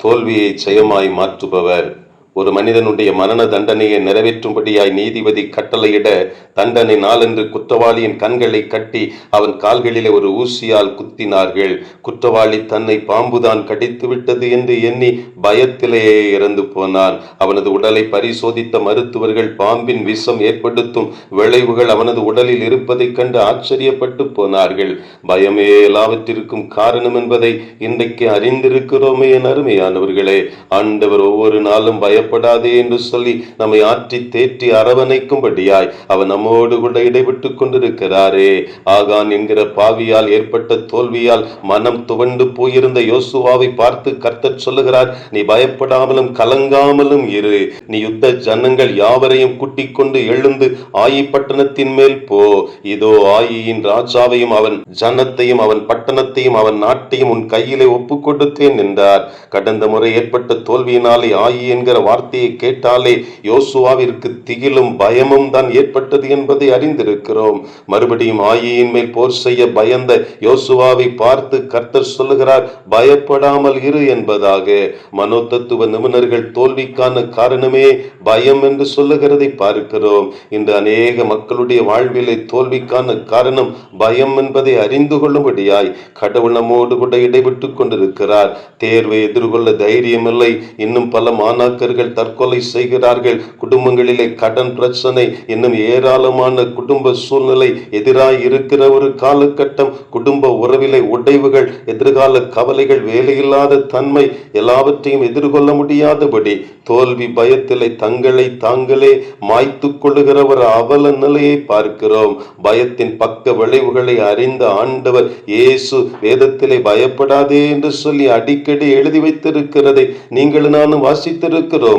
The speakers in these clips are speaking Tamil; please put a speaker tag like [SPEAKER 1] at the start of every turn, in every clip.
[SPEAKER 1] தோல்வியை ஜெயமாய் மாற்றுபவர் ஒரு மனிதனுடைய மரண தண்டனையை நிறைவேற்றும்படியாய் நீதிபதி கட்டளையிட தண்டனை நாளென்று குற்றவாளியின் கண்களை கட்டி அவன் கால்களிலே ஒரு ஊசியால் குத்தினார்கள். குற்றவாளி தன்னை பாம்புதான் கடித்து விட்டது என்று எண்ணி பயத்திலேயே இறந்து போனான். அவனது உடலை பரிசோதித்த மருத்துவர்கள் பாம்பின் விஷம் ஏற்படுத்தும் விளைவுகள் அவனது உடலில் இருப்பதைக் கண்டு ஆச்சரியப்பட்டு போனார்கள். பயமே எல்லாவற்றிற்கும் காரணம் என்பதை இன்றைக்கு அறிந்திருக்கிறோமே என் அருமையானவர்களே. ஆண்டவர் ஒவ்வொரு நாளும் பயப்படாதே என்று சொல்லி நம்மை ஆற்றி தேற்றி அரவணைக்கும்படியாய் அவர் நம்மோடு கூட இடைவிட்டுக் கொண்டிருக்கிறாரே. ஆகான் என்கிற பாவியால் ஏற்பட்ட தோல்வியால் மனம் துவண்டு போயிருந்த யோசுவாவை பார்த்து கர்த்தர் சொல்லுகிறார் நீ பயப்படாமலும் கலங்காமலும் இரு. நீ யுத்த ஜனங்கள் யாவரையும் கூட்டிக் கொண்டு எழுந்து ஆயி பட்டணத்தின் மேல் போ. இதோ ஆயியின் ராஜாவையும் அவன் ஜனத்தையும் அவன் பட்டணத்தையும் அவன் நாட்டையும் உன் கையிலே ஒப்புக் கொடுத்தேன் என்றார். கடந்த முறை ஏற்பட்ட தோல்வியினாலே ஆயி என்கிற வார்த்தையை கேட்டாலே யோசுவாவிற்கு திகிலும் பயமும் தான் ஏற்பட்டது என்பதை அறிந்திருக்கிறோம். மறுபடியும் ஆயியின் மேல் போர் செய்ய பயந்த யோசுவாவை பார்த்து கர்த்தர் சொல்லுகிறார் பயப்படாமல் இரு என்பதாக. மனோதத்துவ நிபுணர்கள் தோல்விக்கான காரணமே பயம் என்று சொல்லுகிறதை பார்க்கிறோம். இன்று அநேக மக்களுடைய வாழ்விலே தோல்விக்கான காரணம் பயம் என்பதை அறிந்து கொள்ளும்படியாய் கடவுள் நம்மோடு கூட இடைவிட்டுக் கொண்டிருக்கிறார். தேர்வை எதிர்கொள்ள தைரியமில்லை. இன்னும் பல மாணாக்கர்கள் தற்கொலை செய்கிறார்கள். குடும்பங்களிலே கடன் பிரச்சனை இன்னும் ஏராளமான குடும்ப சூழ்நிலை எதிராக இருக்கிற ஒரு காலகட்டம். குடும்ப உறவிலை உடைவுகள் எதிர்கால கவலைகள் வேலையில்லாத தன்மை எல்லாவற்றையும் எதிர்கொள்ள முடியாதபடி தோல்வி பயத்திலே தங்களை தாங்களே மாய்த்து கொள்ளுகிற ஒரு அவல நிலையை பார்க்கிறோம். பயத்தின் பக்க விளைவுகளை அறிந்த ஆண்டவர் இயேசு வேதத்திலே பயப்படாதே என்று சொல்லி அடிக்கடி எழுதி வைத்திருக்கிறதை நீங்கள் நானும் வாசித்திருக்கிறோம்.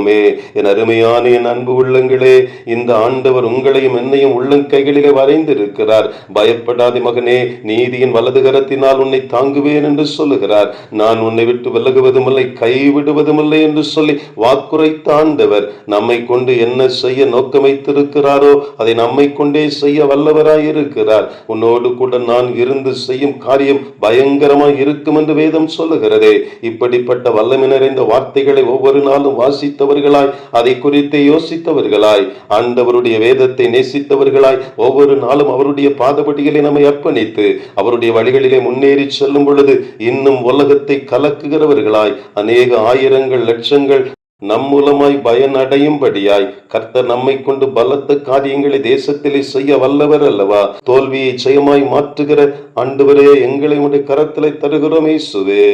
[SPEAKER 1] என் அருமையான என் அன்பு உள்ளங்களே இந்த ஆண்டவர் உங்களையும் என்னையும் உள்ளங்கைகளிலே வரைந்திருக்கிறார். பயப்படாதே மகனே நீதியின் வலது கரத்தினால் உன்னை தாங்குவேன் என்று சொல்லுகிறார். நான் உன்னை விட்டு விலகுவதுமில்லை கைவிடுவதுமில்லை என்று சொல்லி வாக்குரைத்த ஆண்டவர் நம்மை கொண்டு என்ன செய்ய நோக்கம் வைத்திருக்கிறாரோ அதை நம்மை கொண்டே செய்ய வல்லவராய் இருக்கிறார் உன்னோடு கூட நான் இருந்து செய்யும் காரியம் பயங்கரமாய் இருக்கும் என்று வேதம் சொல்லுகிறதே. இப்படிப்பட்ட வல்லமை நிறைந்த வார்த்தைகளை ஒவ்வொரு நாளும் வாசித்தவர்களாய் அதை குறித்து யோசித்தவர்களாய் ஆண்டவருடைய வேதத்தை நேசித்தவர்களாய் ஒவ்வொரு நாளும் அவருடைய பாதபடிகளை நம்மை அர்ப்பணித்து அவருடைய வழிகளிலே முன்னேறி செல்லும் பொழுது இன்னும் உலகத்தை கலக்குகிறவர்களாய் அநேக ஆயிரங்கள் லட்சங்கள் நம் மூலமாய் பயனடையும்படியாய் கர்த்தர் நம்மை கொண்டு பலத்த காரியங்களை தேசத்திலே செய்ய வல்லவர் அல்லவா? தோல்வியை ஜெயமாய் மாற்றுகிற ஆண்டவரே எங்களை உடைய கரத்திலே தருகிறோமே சுவே